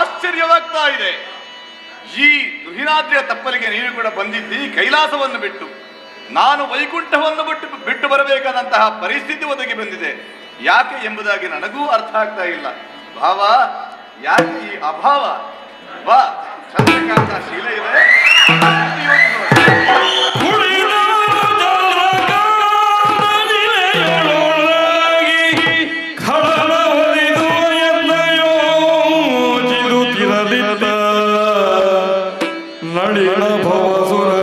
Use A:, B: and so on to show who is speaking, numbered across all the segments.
A: ಆಶ್ಚರ್ಯವಾಗ್ತಾ ಇದೆ ಈ ರುಹಿನಾದ್ರಿಯ ತಪ್ಪಲಿಗೆ ನೀನು ಕೂಡ ಬಂದಿದ್ದಿ, ಕೈಲಾಸವನ್ನು ಬಿಟ್ಟು. ನಾನು ವೈಕುಂಠವನ್ನು ಬಿಟ್ಟು ಬಿಟ್ಟು ಬರಬೇಕಾದಂತಹ ಪರಿಸ್ಥಿತಿ ಒದಗಿ ಬಂದಿದೆ. ಯಾಕೆ ಎಂಬುದಾಗಿ ನನಗೂ ಅರ್ಥ ಆಗ್ತಾ ಇಲ್ಲ. ಭಾವ, ಯಾಕೆ ಈ ಅಭಾವ? ಬಾ, ಚಂದ್ರಕಾಂತ ಶೀಲ ಇದೆ.
B: 哪里呢？
C: 婆婆说。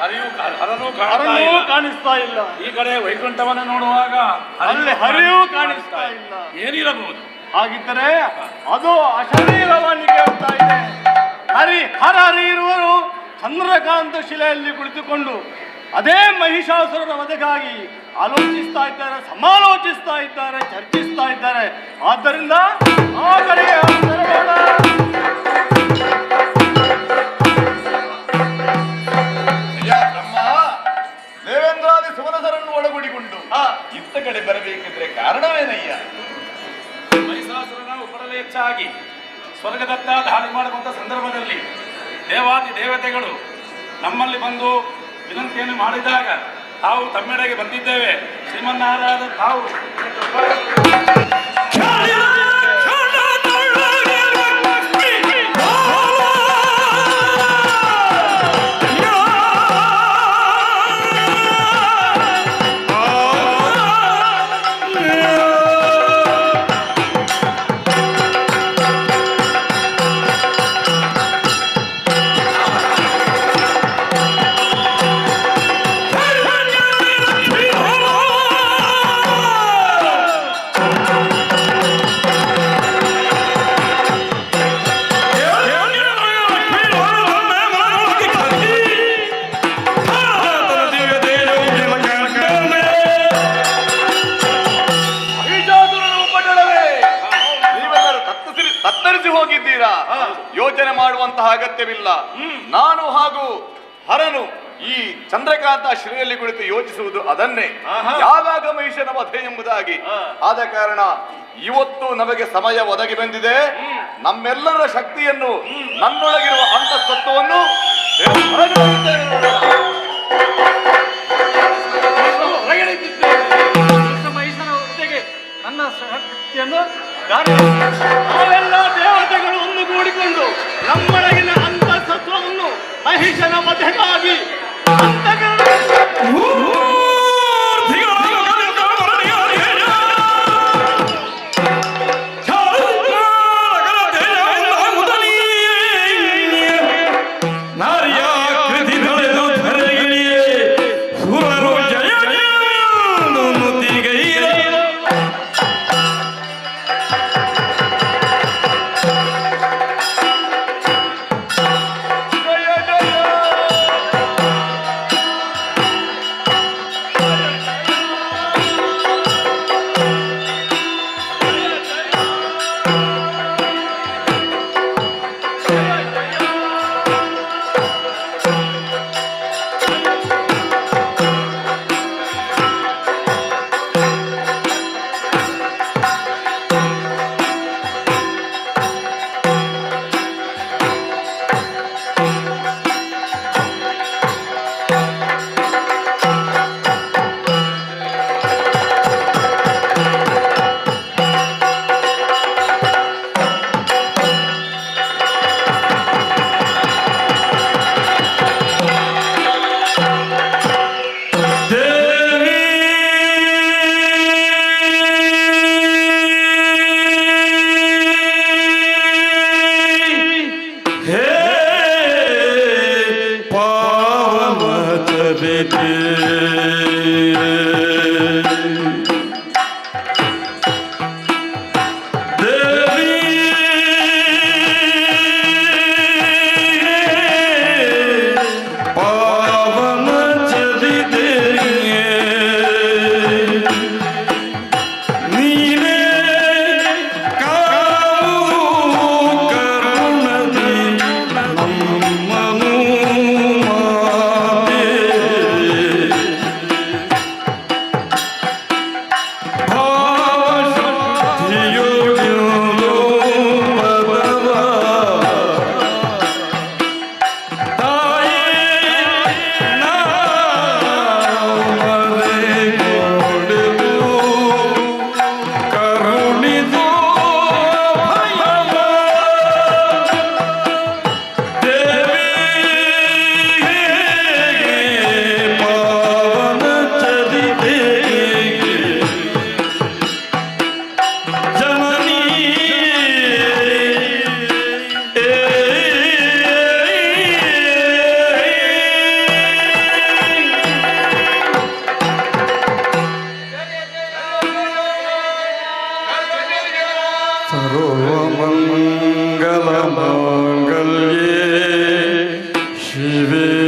C: ಹರಿಯು ಹರನು
D: ಹರನೂ. ಕಾಣಿಸ್ತಾ ಇಲ್ಲ.
C: ಈ ಕಡೆ ವೈಕುಂಠವನ್ನು ನೋಡುವಾಗ
D: ಅಲ್ಲಿ ಹರಿಯೂ ಕಾಣಿಸ್ತಾ ಇಲ್ಲ.
C: ಏನಿರಬಹುದು?
D: ಹಾಗಿದ್ದರೆ ಅದು ಅಶರೀರವಾಗಿ ಕೇಳ್ತಾ ಇದೆ. ಹರಿ ಹರ ಹರಿ ಇರುವರು ಚಂದ್ರಕಾಂತ ಶಿಲೆಯಲ್ಲಿ ಕುಳಿತುಕೊಂಡು ಅದೇ ಮಹಿಷಾಸುರನ ವಧೆಗಾಗಿ ಆಲೋಚಿಸ್ತಾ ಇದ್ದಾರೆ ಸಮಾಲೋಚಿಸ್ತಾ ಇದ್ದಾರೆ ಚರ್ಚಿಸ್ತಾ ಇದ್ದಾರೆ. ಆದ್ದರಿಂದ ಆ ಕಡೆಗೆ
A: ಕಡೆ ಬರಬೇಕಿದ್ರೆ ಕಾರಣವೇನಯ್ಯ
C: ಮಹಿಷಾಸುರನ ಉಪರಲೆ ಹೆಚ್ಚಾಗಿ ಸ್ವರ್ಗದತ್ತ ದಾಳಿ ಮಾಡುವಂತ ಸಂದರ್ಭದಲ್ಲಿ ದೇವಾದಿ ದೇವತೆಗಳು ನಮ್ಮಲ್ಲಿ ಬಂದು ವಿನಂತಿಯನ್ನು ಮಾಡಿದಾಗ ತಾವು ತಮ್ಮೆಡೆಗೆ ಬಂದಿದ್ದೇವೆ. ಶ್ರೀಮನ್ನಾರಾಯಣ ತಾವು.
A: ಹೋಗಿದ್ದೀರಾ? ಯೋಚನೆ ಮಾಡುವಂತಹ ಅಗತ್ಯವಿಲ್ಲ. ನಾನು ಹಾಗೂ ಹರನು ಈ ಚಂದ್ರಕಾಂತ ಶ್ರೀಯಲ್ಲಿ ಕುಳಿತು ಯೋಚಿಸುವುದು ಅದನ್ನೇ. ಯಾವಾಗ ಮಹಿಷನ ವಧೆ ಎಂಬುದಾಗಿ. ಆದ ಕಾರಣ ಇವತ್ತು ನಮಗೆ ಸಮಯ ಒದಗಿ ಬಂದಿದೆ. ನಮ್ಮೆಲ್ಲರ ಶಕ್ತಿಯನ್ನು ನನ್ನೊಳಗಿರುವ ಅಂತಸ್ತತ್ವವನ್ನು.
D: ಮಹಿಷನ ನನ್ನ ಶಕ್ತಿಯನ್ನು ಕಾರ್ಯ- ನಾವೆಲ್ಲ ದೇವತೆಗಳು ಒಂದುಗೂಡಿಕೊಂಡು ನಮ್ಮೊಳಗಿನ ಅಂತಸತ್ವವನ್ನು
E: सर्वमङ्गलमङ्गल्ये शिवे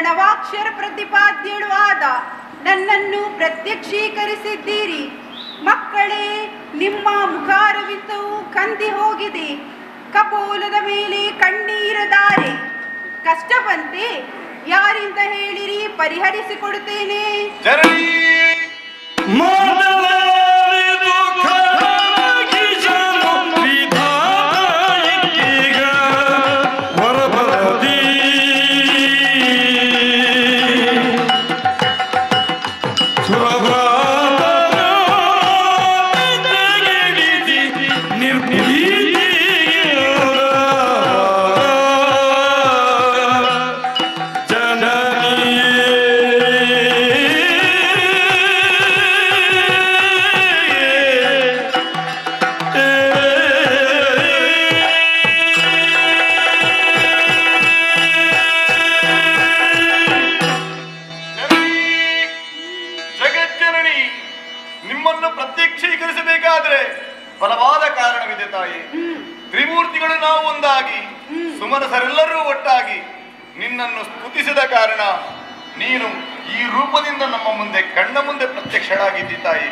E: ಪ್ರಣವಾಕ್ಷರ ಪ್ರತಿಪಾದ್ಯಳು ಆದ ನನ್ನನ್ನು ಪ್ರತ್ಯಕ್ಷೀಕರಿಸಿದ್ದೀರಿ. ಮಕ್ಕಳೇ ನಿಮ್ಮ ಮುಖಾರವಿದ್ದವು ಕಂದಿ ಹೋಗಿದೆ. ಕಪೋಲದ ಮೇಲೆ ಕಣ್ಣೀರದಾರೆ. ಕಷ್ಟವಂತೆ ಕಷ್ಟ ಬಂತೆ ಯಾರಿಂದ ಹೇಳಿರಿ ಪರಿಹರಿಸಿಕೊಡುತ್ತೇನೆ.
A: ಸ್ತುತಿಸಿದ ಕಾರಣ ನೀನು ಈ ರೂಪದಿಂದ ನಮ್ಮ ಮುಂದೆ ಕಣ್ಣ ಮುಂದೆ ಪ್ರತ್ಯಕ್ಷಳಾಗಿದ್ದಿ ತಾಯಿ.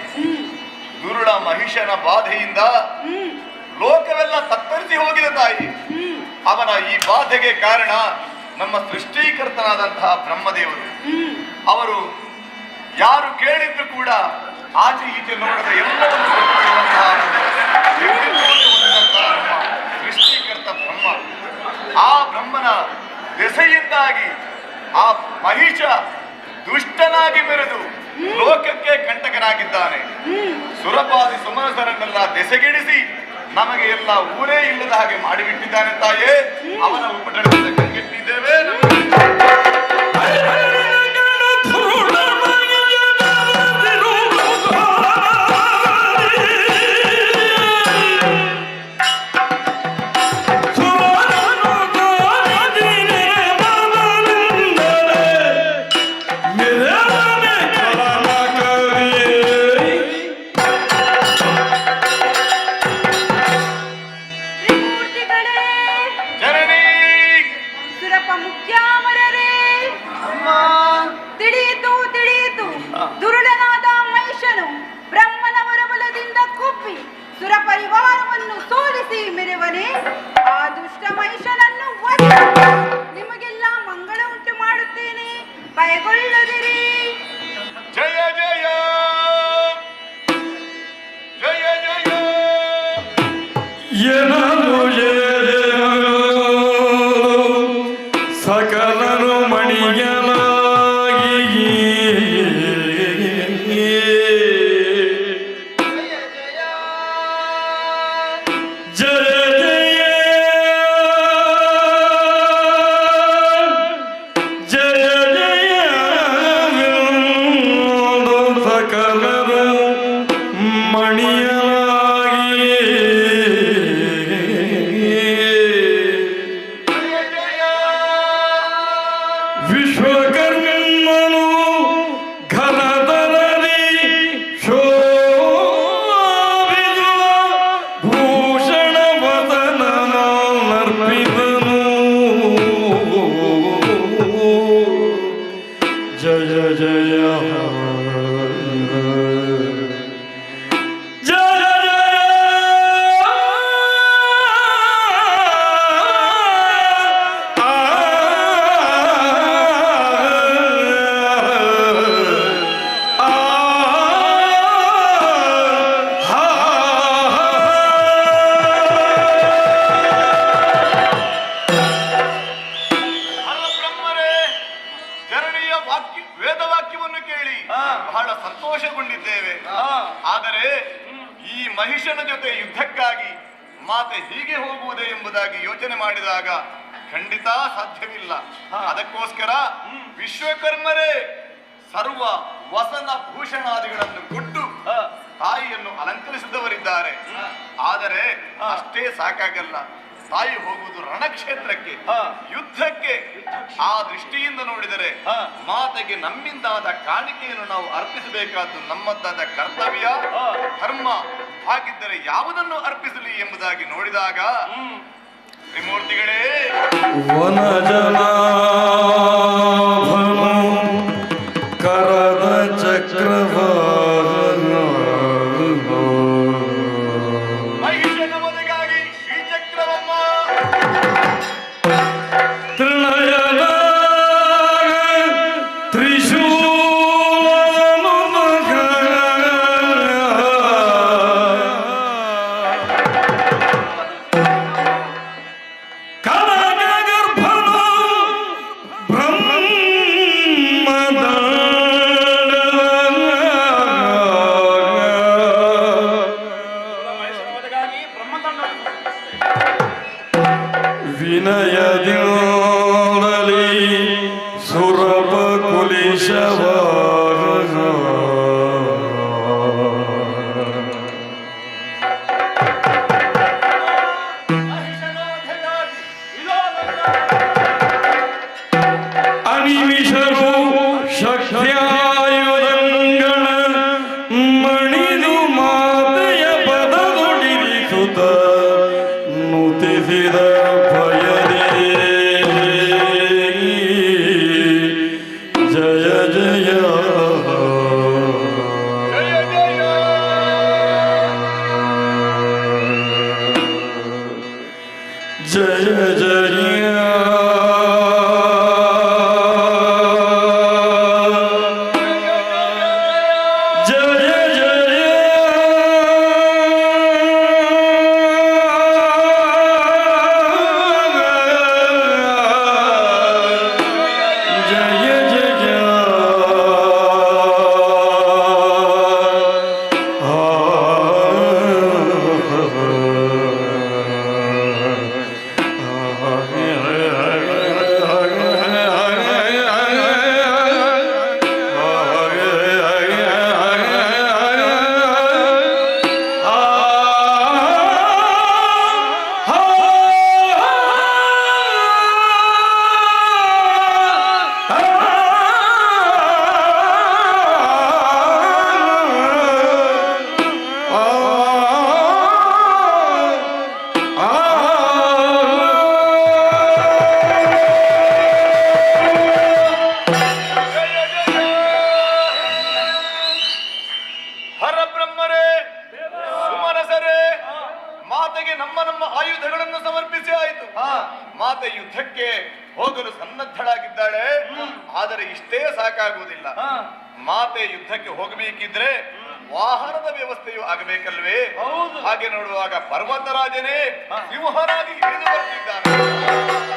A: ದುರುಳ ಮಹಿಷನ ಬಾಧೆಯಿಂದ ಲೋಕವೆಲ್ಲ ತತ್ತರಿಸಿ ಹೋಗಿದೆ ತಾಯಿ. ಅವನ ಈ ಬಾಧೆಗೆ ಕಾರಣ ನಮ್ಮ ಸೃಷ್ಟೀಕರ್ತನಾದಂತಹ ಬ್ರಹ್ಮದೇವರು. ಅವರು ಯಾರು ಕೇಳಿದ್ರು ಕೂಡ ಆಚೆ ಈಚೆ ನೋಡದ ಎಲ್ಲವನ್ನು ಸೃಷ್ಟಿಕರ್ತ ಬ್ರಹ್ಮ. ಆ ಬ್ರಹ್ಮನ ದೆಸೆಯಿಂದಾಗಿ ಆ ಮಹಿಷ ದುಷ್ಟನಾಗಿ ಮೆರೆದು ಲೋಕಕ್ಕೆ ಕಂಟಕನಾಗಿದ್ದಾನೆ. ಸುರಪಾದಿ ಸುಮನಸರನ್ನೆಲ್ಲ ದೆಸೆಗಿಡಿಸಿ ನಮಗೆ ಎಲ್ಲ ಊರೇ ಇಲ್ಲದ ಹಾಗೆ ಮಾಡಿಬಿಟ್ಟಿದ್ದಾನೆ ತಾಯೇ. ಅವನ ಉಪಟಳದಿಂದ
E: ಸುರ ಪರಿವಾರವನ್ನು ಸೋಲಿಸಿ ಮೆರೆವನೇ ಆ ದುಷ್ಟ ಮಹಿಷನನ್ನು ನಿಮಗೆಲ್ಲ ಮಂಗಳ ಉಂಟು ಮಾಡುತ್ತೇನೆ. ಭಯಗೊಳ್ಳದಿರಿ.
A: ಜಯ ಜಯ. ಜಯ ಜಯ.
C: ಸಕಲನು ಮಣಿಯಲಾಗಿ
A: ಹೀಗೆ ಹೋಗುವುದೇ ಎಂಬುದಾಗಿ ಯೋಚನೆ ಮಾಡಿದಾಗ ಖಂಡಿತ ಸಾಧ್ಯವಿಲ್ಲ. ಅದಕ್ಕೋಸ್ಕರ ವಿಶ್ವಕರ್ಮರೇ ಸರ್ವ ವಸನ ಭೂಷಣಾದಿಗಳನ್ನು ಕೊಟ್ಟು ತಾಯಿಯನ್ನು ಅಲಂಕರಿಸಿದವರಿದ್ದಾರೆ. ಆದರೆ ಅಷ್ಟೇ ಸಾಕಾಗಲ್ಲ. ತಾಯಿ ಹೋಗುವುದು ರಣಕ್ಷೇತ್ರಕ್ಕೆ ಯುದ್ಧಕ್ಕೆ
C: ಆ ದೃಷ್ಟಿಯಿಂದ ನೋಡಿದರೆ ಮಾತೆಗೆ ನಮ್ಮಿಂದಾದ ಕಾಣಿಕೆಯನ್ನು ನಾವು ಅರ್ಪಿಸಬೇಕಾದ್ದು ನಮ್ಮದ್ದಾದ ಕರ್ತವ್ಯ ಧರ್ಮ ಹಾಗಿದ್ದರೆ ಯಾವುದನ್ನು ಅರ್ಪಿಸಲಿ ಎಂಬುದಾಗಿ ನೋಡಿದಾಗ ತ್ರಿಮೂರ್ತಿಗಳೇ Ceyceli ಮಾತೆ ಯುದ್ಧಕ್ಕೆ ಹೋಗಲು ಸನ್ನದ್ಧಳಾಗಿದ್ದಾಳೆ. ಆದರೆ ಇಷ್ಟೇ ಸಾಕಾಗುವುದಿಲ್ಲ. ಮಾತೆ ಯುದ್ಧಕ್ಕೆ ಹೋಗಬೇಕಿದ್ರೆ ವಾಹನದ ವ್ಯವಸ್ಥೆಯು ಆಗಬೇಕಲ್ವೇ? ಹಾಗೆ ನೋಡುವಾಗ ಪರ್ವತರಾಜನೇ ಸಿಂಹರಾಗಿ ಇಳಿದು ಬರ್ತಿದ್ದಾನೆ.